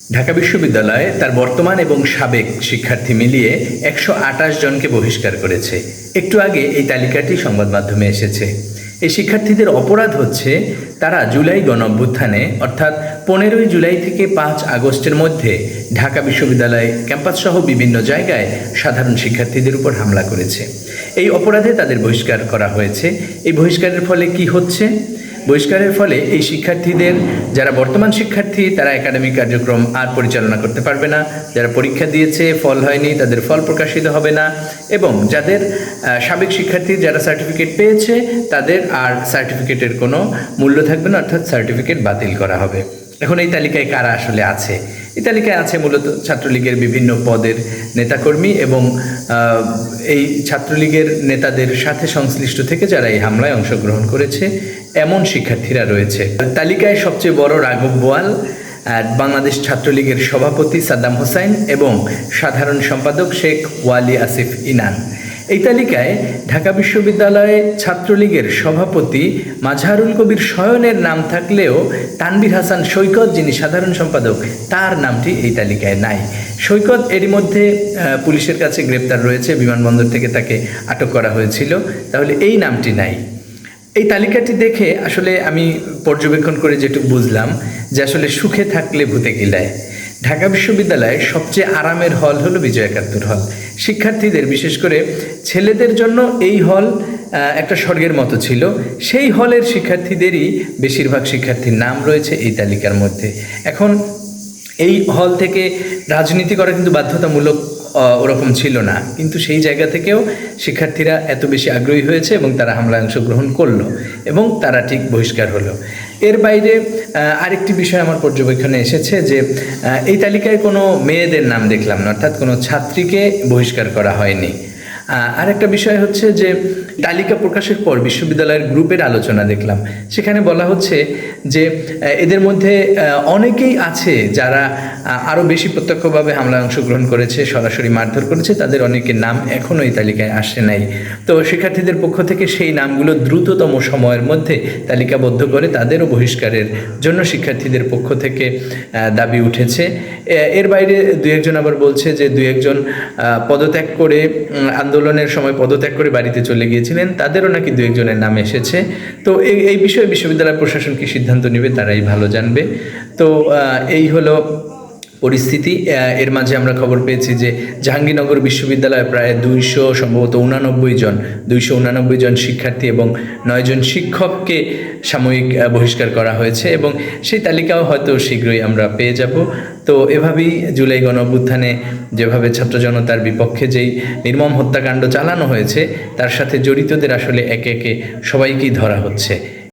ঢাকা বিশ্ববিদ্যালয় তার বর্তমান এবং সাবেক শিক্ষার্থী মিলিয়ে একশো আঠাশ জনকে বহিষ্কার করেছে। একটু আগে এই তালিকাটি সংবাদ মাধ্যমে এসেছে। এই শিক্ষার্থীদের অপরাধ হচ্ছে তারা জুলাই গণ অভ্যুত্থানে অর্থাৎ পনেরোই জুলাই থেকে পাঁচ আগস্টের মধ্যে ঢাকা বিশ্ববিদ্যালয় ক্যাম্পাসসহ বিভিন্ন জায়গায় সাধারণ শিক্ষার্থীদের উপর হামলা করেছে। এই অপরাধে তাদের বহিষ্কার করা হয়েছে। এই বহিষ্কারের ফলে কি হচ্ছে? বহিষ্কারের ফলে এই শিক্ষার্থীদের, যারা বর্তমান শিক্ষার্থী, তারা একাডেমিক কার্যক্রম আর পরিচালনা করতে পারবে না। যারা পরীক্ষা দিয়েছে, ফল হয়নি, তাদের ফল প্রকাশিত হবে না। এবং যাদের সাবেক শিক্ষার্থী যারা সার্টিফিকেট পেয়েছে, তাদের আর সার্টিফিকেটের কোনো মূল্য থাকবে না, অর্থাৎ সার্টিফিকেট বাতিল করা হবে। এখন এই তালিকায় কারা আসলে আছে? এই তালিকায় আছে মূলত ছাত্রলীগের বিভিন্ন পদের নেতাকর্মী এবং এই ছাত্রলীগের নেতাদের সাথে সংশ্লিষ্ট থেকে যারা এই হামলায় অংশগ্রহণ করেছে এমন শিক্ষার্থীরা রয়েছে। তালিকায় সবচেয়ে বড় রাঘব বোয়াল বাংলাদেশ ছাত্রলীগের সভাপতি সাদ্দাম হোসাইন এবং সাধারণ সম্পাদক শেখ ওয়ালি আসিফ ইনান। এই তালিকায় ঢাকা বিশ্ববিদ্যালয়ে ছাত্রলীগের সভাপতি মাঝহারুল কবির শয়নের নাম থাকলেও তানবির হাসান সৈকত, যিনি সাধারণ সম্পাদক, তার নামটি এই তালিকায় নাই। সৈকত এরই মধ্যে পুলিশের কাছে গ্রেপ্তার রয়েছে। বিমানবন্দর থেকে তাকে আটক করা হয়েছিল। তাহলে এই নামটি নাই। এই তালিকাটি দেখে আসলে আমি পর্যবেক্ষণ করে যেটুকু বুঝলাম যে আসলে সুখে থাকলে ভূতে গিলায়। ঢাকা বিশ্ববিদ্যালয়ে সবচেয়ে আরামের হল হলো বিজয় একাত্তর হল। শিক্ষার্থীদের, বিশেষ করে ছেলেদের জন্য এই হল একটা স্বর্গের মতো ছিল। সেই হলের শিক্ষার্থীদেরই বেশিরভাগ শিক্ষার্থীর নাম রয়েছে এই তালিকার মধ্যে। এখন এই হল থেকে রাজনীতি করা কিন্তু বাধ্যতামূলক ওরকম ছিল না। কিন্তু সেই জায়গা থেকেও শিক্ষার্থীরা এত বেশি আগ্রহী হয়েছে এবং তারা হামলায় অংশগ্রহণ করল এবং তারা ঠিক বহিষ্কার হলো। এর বাইরে আরেকটি বিষয় আমার পর্যবেক্ষণে এসেছে যে এই তালিকায় কোনো মেয়েদের নাম দেখলাম না, অর্থাৎ কোনো ছাত্রীকে বহিষ্কার করা হয়নি। আরেকটা বিষয় হচ্ছে যে তালিকা প্রকাশের পর বিশ্ববিদ্যালয়ের গ্রুপের আলোচনা দেখলাম। সেখানে বলা হচ্ছে যে এদের মধ্যে অনেকেই আছে যারা আরও বেশি প্রত্যক্ষভাবে হামলায় অংশগ্রহণ করেছে সরাসরি মারধর করেছে তাদের অনেকের নাম এখনও এই তালিকায় আসে নাই। তো শিক্ষার্থীদের পক্ষ থেকে সেই নামগুলো দ্রুততম সময়ের মধ্যে তালিকাবদ্ধ করে তাদেরও বহিষ্কারের জন্য শিক্ষার্থীদের পক্ষ থেকে দাবি উঠেছে। এর বাইরে দু একজন আবার বলছে যে দু একজন পদত্যাগ করে উম, আন্দোলনের সময় পদত্যাগ করে বাড়িতে চলে গিয়েছিলেন, তাদেরও নাকি দু একজনের নাম এসেছে। তো এই এই বিষয়ে বিশ্ববিদ্যালয় প্রশাসন কি সিদ্ধান্ত নেবে, তারাই ভালো জানবে। তো এই হলো পরিস্থিতি এর মাঝে আমরা খবর পেয়েছি যে জাহাঙ্গীরনগর বিশ্ববিদ্যালয়ে প্রায় দুইশো সম্ভবত উনানব্বই জন, দুইশো উনানব্বই জন শিক্ষার্থী এবং নয়জন শিক্ষককে সাময়িক বহিষ্কার করা হয়েছে এবং সেই তালিকাও হয়তো শীঘ্রই আমরা পেয়ে যাব। তো এভাবেই জুলাই গণ অভ্যুত্থানে যেভাবে ছাত্র জনতার বিপক্ষে যেই নির্মম হত্যাকাণ্ড চালানো হয়েছে, তার সাথে জড়িতদের আসলে একে একে সবাইকেই ধরা হচ্ছে।